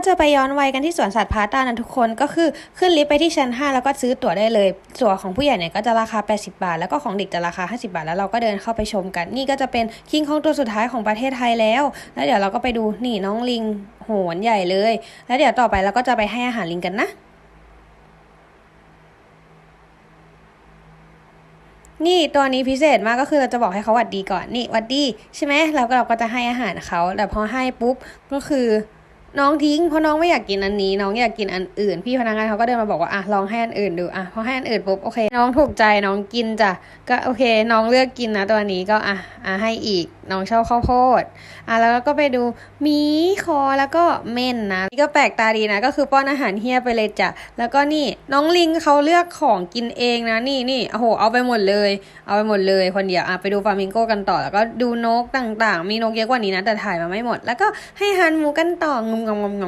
ก็จะไปย้อนวัยกันที่สวนสัตว์พาต้านะทุกคนก็คือขึ้นลิฟต์ไปที่ชั้น 5 แล้วก็ซื้อตั๋วได้เลย ตั๋วของผู้ใหญ่เนี่ยก็จะราคา 80 บาท แล้วก็ของเด็กจะราคา 50 บาท แล้วเราก็เดินเข้าไปชมกัน นี่ก็จะเป็นคิงคองตัวสุดท้ายของประเทศไทยแล้ว แล้วเดี๋ยวเราก็ไปดูนี่น้องลิงโหนใหญ่เลย แล้วเดี๋ยวต่อไปเราก็จะไปให้อาหารลิงกันนะนี่ตัวนี้พิเศษมากก็คือเราจะบอกให้เขาหวัดดีก่อนนี่หวัดดีใช่ไหมเราก็เราก็จะให้อาหารเขาแต่พอให้ปุ๊บก็คือ น้องทิ้งเพราะน้องไม่อยากกินอันนี้ น้องอยากกินอันอื่น พี่พนักงานเขาก็เดินมาบอกว่าอะลองให้อันอื่นดูอะพอให้อันอื่นปุ๊บโอเค น้องถูกใจน้องกินจ้ะก็โอเค น้องเลือกกินนะตัวนี้ก็อะอะให้อีกน้องชอบข้าวโพดอะแล้วก็ไปดูมีคอแล้วก็เม่นนะนี่ก็แปลกตาดีนะ ก็คือป้อนอาหารเฮียไปเลยจ้ะแล้วก็นี่น้องลิงเขาเลือกของกินเองนะนี่นี่โอ้โหเอาไปหมดเลย เอาไปหมดเลยคนเดียวอะไปดูฟามิงโกกันต่อแล้วก็ดูนกต่างๆ มีนกเยอะกว่านี้นะแต่ถ่ายมาไม่หมด แล้วก็ให้อาหันหมูกันต่องงำงำงำ